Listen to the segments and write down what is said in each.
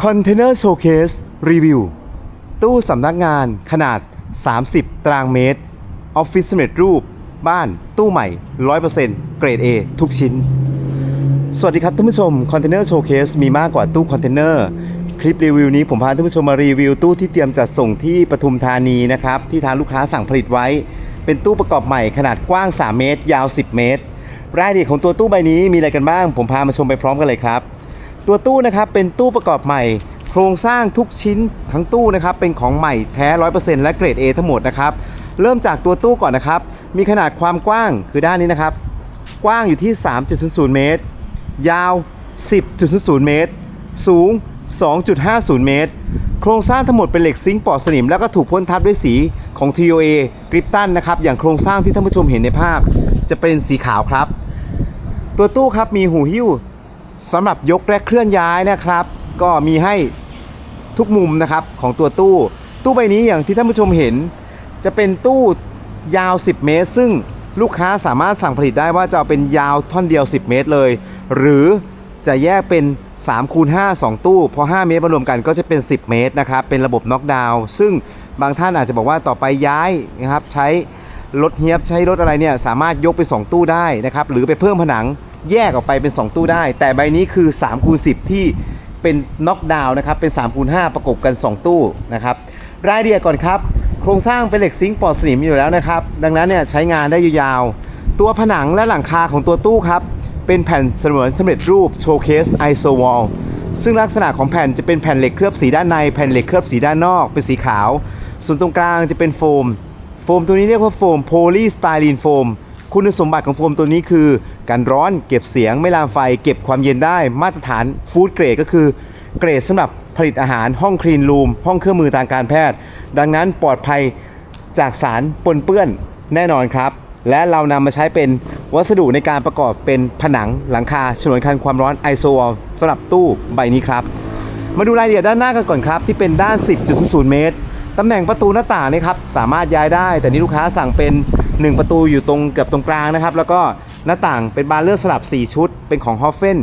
Container Showcase Review ตู้สำนักงานขนาด 30 ตารางเมตร ออฟฟิศสำเร็จรูป บ้านตู้ใหม่ 100%เกรด A ทุกชิ้น สวัสดีครับท่านผู้ชม Container Showcase มีมากกว่าตู้คอนเทนเนอร์คลิปรีวิวนี้ผมพาท่านผู้ชมมารีวิวตู้ที่เตรียมจัดส่งที่ปทุมธานีนะครับ ที่ทางลูกค้าสั่งผลิตไว้ เป็นตู้ประกอบใหม่ขนาดกว้าง 3 เมตร ยาว 10 เมตร รายละเอียดของตัวตู้ใบนี้มีอะไรกันบ้าง ผมพามาชมไปพร้อมกันเลยครับ ตัวตู้นะครับเป็นตู้ประกอบใหม่ โครงสร้างทุกชิ้นทั้งตู้นะครับเป็นของใหม่แท้ 100%และเกรด A ทั้งหมดนะครับเริ่มจากตัวตู้ก่อนนะครับ มีขนาดความกว้างคือด้านนี้นะครับ กว้างอยู่ที่ 3.00 เมตร ยาว 10.00 เมตร สูง 2.50 เมตร โครงสร้างทั้งหมดเป็นเหล็กซิงค์ปลอดสนิม แล้วก็ถูกพ่นทับด้วยสีของ TOA กริปตันนะครับ อย่างโครงสร้างที่ท่านผู้ชมเห็นในภาพ จะเป็นสีขาวครับ ตัวตู้ครับมีหูหิ้ว สำหรับยกและเคลื่อนย้ายนะครับ ก็มีให้ทุกมุมนะครับของตัวตู้ ตู้ใบนี้อย่างที่ท่านผู้ชมเห็น จะเป็นตู้ยาว 10 เมตร ซึ่งลูกค้าสามารถสั่งผลิตได้ว่าจะเอาเป็นยาวท่อนเดียว 10 เมตรเลย หรือจะแยกเป็น3คูณ5 2 ตู้ พอ 5 เมตรมารวมกันก็จะเป็น 10 เมตรนะครับ เป็นระบบน็อกดาวน์ซึ่งบางท่านอาจจะบอกว่าต่อไปย้ายนะครับ ใช้รถเฮียบใช้รถอะไรเนี่ย สามารถยกไป 2 ตู้ได้นะครับ หรือไปเพิ่มผนัง แยกออกไปเป็น 2 ตู้ได้ แต่ใบนี้คือ3คูณ10 ที่เป็นน็อกดาวน์นะครับ เป็น3คูณ5ประกบกัน 2 ตู้นะครับ รายละเอียดก่อนครับ โครงสร้างเป็นเหล็กซิงค์ปลอดสนิมอยู่แล้วนะครับ ดังนั้นเนี่ยใช้งานได้ยาวๆ ตัวผนังและหลังคาของตัวตู้ครับ เป็นแผ่นเสมือนสำเร็จรูปโชว์เคสไอโซวอลซึ่งลักษณะของแผ่นจะเป็นแผ่นเหล็กเคลือบสีด้านใน แผ่นเหล็กเคลือบสีด้านนอก เป็นสีขาว ส่วนตรงกลางจะเป็นโฟม โฟมตัวนี้เรียกว่าโฟมโพลีสไตรีนโฟม คุณสมบัติของโฟมตัวนี้คือการร้อนเก็บเสียงไม่ลามไฟ เก็บความเย็นได้มาตรฐานฟู้ดเกรดก็คือ เกรดสำหรับผลิตอาหารห้องคลีนรูม ห้องเครื่องมือทางการแพทย์ ดังนั้นปลอดภัยจากสารปนเปื้อนแน่นอนครับ และเรานำมาใช้เป็นวัสดุในการประกอบเป็นผนังหลังคาฉนวนกันความร้อนไอโซวอลสำหรับตู้ใบนี้ครับ มาดูรายละเอียดด้านหน้ากันก่อนครับ ที่เป็นด้าน 10.00 เมตรตำแหน่งประตูหน้าต่างนี่ครับสามารถย้ายได้ แต่นี้ลูกค้าสั่งเป็น 1 ประตูอยู่ตรงเกือบตรงกลางนะครับ แล้วก็หน้าต่างเป็นบานเลื่อนสลับ 4 ชุด เป็นของฮอฟเฟน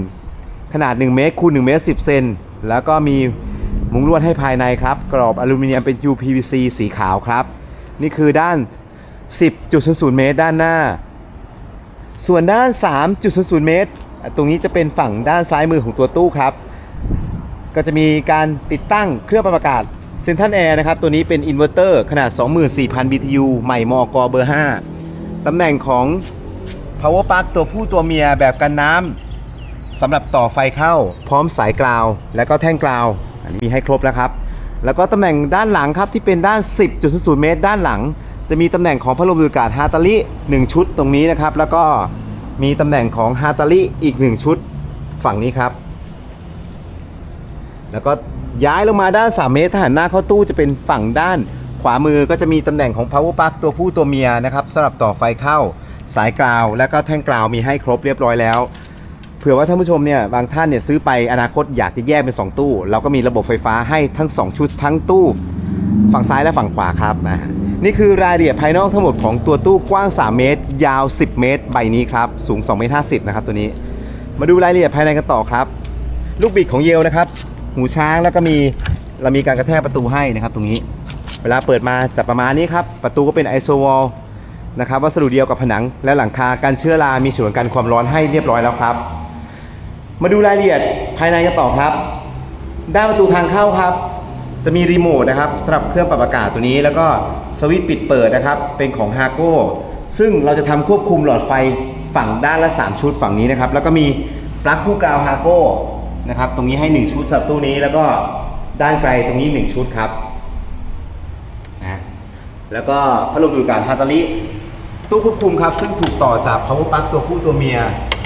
ขนาด 1 เมตรคูณ1เมตร10 เซนแล้วก็มีมุ้งลวดให้ภายในครับ กรอบอลูมิเนียมเป็น UPVC สีขาวครับ นี่คือด้าน 10.00 เมตรด้านหน้า ส่วนด้าน 3.00 เมตร ตรงนี้จะเป็นฝั่งด้านซ้ายมือของตัวตู้ครับ ก็จะมีการติดตั้งเครื่องปรับอากาศ เซนทันแอร์นะครับ ตัวนี้เป็นอินเวอร์เตอร์ขนาด 24,000 BTU ใหม่มอกเบอร์ 5 ตำแหน่งของ power plug ตัวผู้ตัวเมียแบบกันน้ำสำหรับต่อไฟเข้า พร้อมสายกราว และก็แท่งกราว อันนี้มีให้ครบแล้วครับ แล้วก็ตำแหน่งด้านหลังครับที่เป็นด้าน 10.00เมตร ด้านหลัง จะมีตำแหน่งของพัดลมดูดอากาศฮาตาลิ1ชุดตรงนี้นะครับ แล้วก็มีตำแหน่งของฮาตาลิอีก 1 ชุดฝั่งนี้ครับ แล้วก็ย้ายลงมาด้าน 3 เมตรถ้าหันหน้าเข้าตู้จะเป็นฝั่งด้าน ขวามือก็จะมีตำแหน่งของ power plug ตัวผู้ตัวเมียนะครับสำหรับต่อไฟเข้าสายกราวและก็แท่งกราวมีให้ครบเรียบร้อยแล้วเผื่อว่าท่านผู้ชมเนี่ยบางท่านเนี่ยซื้อไปอนาคตอยากจะแยกเป็น 2 ตู้ เราก็มีระบบไฟฟ้าให้ทั้ง 2 ชุดทั้งตู้ ฝั่งซ้ายและฝั่งขวาครับนี่คือรายละเอียดภายนอกทั้งหมดของตัวตู้กว้าง 3 เมตร ยาว 10 เมตร ใบนี้ครับ สูง2เมตร50นะครับตัวนี้ มาดูรายละเอียดภายในกันต่อครับ ลูกบิดของเยลนะครับ หูช้างแล้วก็มีเรามีการกระแทกประตูให้นะครับ ตรงนี้ เวลาเปิดมาจะประมาณนี้ครับ ประตูก็เป็นไอโซวอลนะครับวัสดุเดียวกับผนังและหลังคาการเชื้อรา มีส่วนกันความร้อนให้เรียบร้อยแล้วครับ มาดูรายละเอียดภายในกันต่อครับ ด้านประตูทางเข้าครับ จะมีรีโมทนะครับสำหรับเครื่องปรับอากาศตัวนี้ แล้วก็สวิตช์ปิดเปิดนะครับ เป็นของฮาโก้ซึ่งเราจะทำควบคุมหลอดไฟฝั่งด้านละ 3 ชุดฝั่งนี้นะครับ แล้วก็มีปลั๊กคู่กาวฮาโก้ นะครับ ตรงนี้ให้ 1 ชุดสำหรับตู้นี้แล้วก็ด้านไกลตรงนี้ 1 ชุดครับนะแล้วก็พัดลมดูดกาศฮาตาลิตู้ควบคุมครับ ซึ่งถูกต่อจาก power plug ตัวผู้ตัวเมีย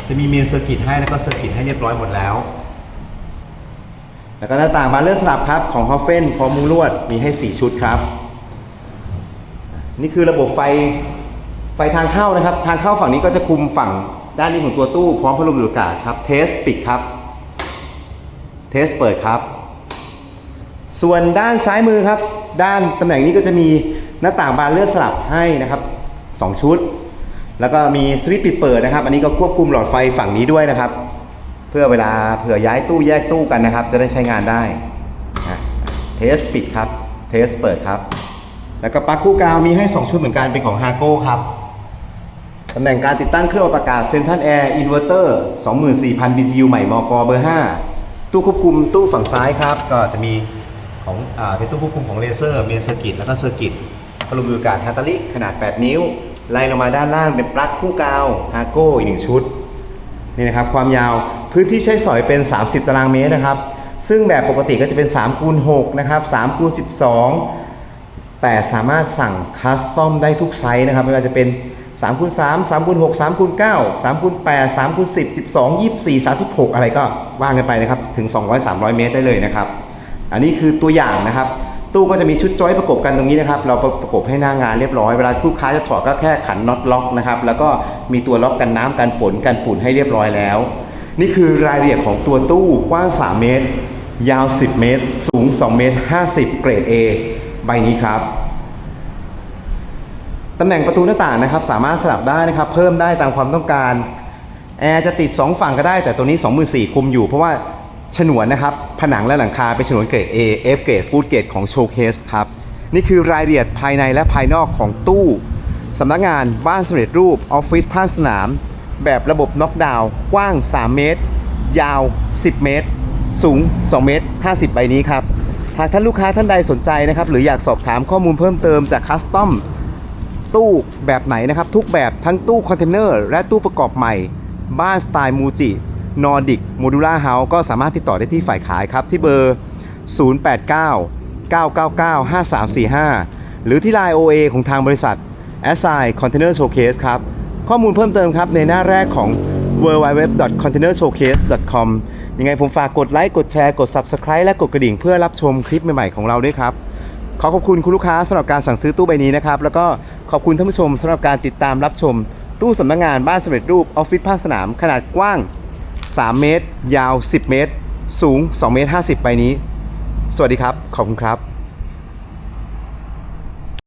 จะมีเมนเซอร์กิตให้แล้วก็เซอร์กิตให้เรียบร้อยหมดแล้ว แล้วก็หน้าต่างบาเลื่อนสลับครับของฮอฟเฟนพร้อมมุ้งลวดมีให้ 4 ชุดครับ นี่คือระบบไฟไฟทางเข้านะครับ ทางเข้าฝั่งนี้ก็จะคุมฝั่งด้านนี้ของตัวตู้พร้อมพัดลมดูดอากาศครับเทสปิดครับ เทสเปิดครับ ส่วนด้านซ้ายมือครับ ด้านตำแหน่งนี้ก็จะมีหน้าต่างบานเลื่อนสลับให้นะครับ 2 ชุด แล้วก็มีสวิตช์ปิดเปิดนะครับ อันนี้ก็ควบคุมหลอดไฟฝั่งนี้ด้วยนะครับ เพื่อเวลาเผื่อย้ายตู้แยกตู้กันนะครับ จะได้ใช้งานได้เทสปิดครับ เทสเปิดครับ แล้วก็ปลั๊กคู่กาวมีให้ 2 ชุดเหมือนกันเป็นของฮาโก้ครับตำแหน่งการติดตั้งเครื่องปรับอากาศเซนทันแอร์อินเวอร์เตอร์24,000 BTU ใหม่มกเบอร์ 5 ตู้ควบคุมตู้ฝั่งซ้ายครับก็จะมีของอเป็นตู้ควบคุมของเลเซอร์เมนเซอร์กิตแล้วก็เซอร์กิตพัดลมดูดอากาศฮาตาลิขนาด 8 นิ้ว ไล่ลงมาด้านล่างเป็นปลั๊กคู่กาวฮาโก้อีกหนึ่งชุดนี่นะครับความยาวพื้นที่ใช้สอยเป็น 30 ตารางเมตรนะครับ ซึ่งแบบปกติก็จะเป็น3คูณ6นะครับ3คูณ12 แต่สามารถสั่งคัสตอมได้ทุกไซส์นะครับไม่ว่าจะเป็น 3คูณ3 3คูณ6 3คูณ9 3คูณ8 3คูณ10 12 24 36 อะไรก็ว่างกันไปนะครับ ถึง 200 300 เมตรได้เลยนะครับ อันนี้คือตัวอย่างนะครับ ตู้ก็จะมีชุดจอยประกบกันตรงนี้นะครับ เราประกบให้หน้างานเรียบร้อย เวลาลูกค้าจะถอดก็แค่ขันน็อตล็อกนะครับ แล้วก็มีตัวล็อกกันน้ำกันฝนกันฝุ่นให้เรียบร้อยแล้ว นี่คือรายละเอียดของตัวตู้กว้าง 3 เมตร ยาว 10 เมตร สูง 2 เมตร 50 เกรด A ใบนี้ครับ ตำแหน่งประตูหน้าต่างนะครับสามารถสลับได้นะครับเพิ่มได้ตามความต้องการแอร์จะติด 2 ฝั่งก็ได้แต่ตัวนี้ 24,000คุมอยู่เพราะว่าฉนวนนะครับผนังและหลังคาเป็นฉนวนเกรด A F เกรด Food เกรดของโชว์เคสครับนี่คือรายละเอียดภายในและภายนอกของตู้สำนักงานบ้านสำเร็จรูปออฟฟิศภาคสนาม แบบระบบน็อกดาวน์กว้าง 3 เมตร ยาว 10 เมตร สูง 2 เมตร 50 ใบนี้ครับ หากท่านลูกค้าท่านใดสนใจนะครับ หรืออยากสอบถามข้อมูลเพิ่มเติมจากคัสตอม ตู้แบบไหนนะครับ ทุกแบบทั้งตู้คอนเทนเนอร์และตู้ประกอบใหม่ บ้านสไตล์มูจินอร์ดิกโมดูล่าเฮาส์ก็สามารถติดต่อได้ที่ฝ่ายขายครับ ที่เบอร์ 089 999 5345 หรือที่ Line OA ของทางบริษัท a s s i Container Showcase ครับ ข้อมูลเพิ่มเติมครับในหน้าแรกของ www.containershowcase.com ยังไงผมฝากกดไลค์ กดแชร์ กด Subscribe และกดกระดิ่งเพื่อรับชมคลิปใหม่ ๆ ของเราด้วยครับ ขอขอบคุณคุณลูกค้าสำหรับการสั่งซื้อตู้ใบนี้นะครับ แล้วก็ขอบคุณท่านผู้ชมสำหรับการติดตามรับชม ตู้สำนักงานบ้านสำเร็จรูปออฟฟิศภาคสนามขนาดกว้าง 3 เมตร ยาว 10 เมตร สูง 2 เมตร 50 ใบนี้ สวัสดีครับ ขอบคุณครับ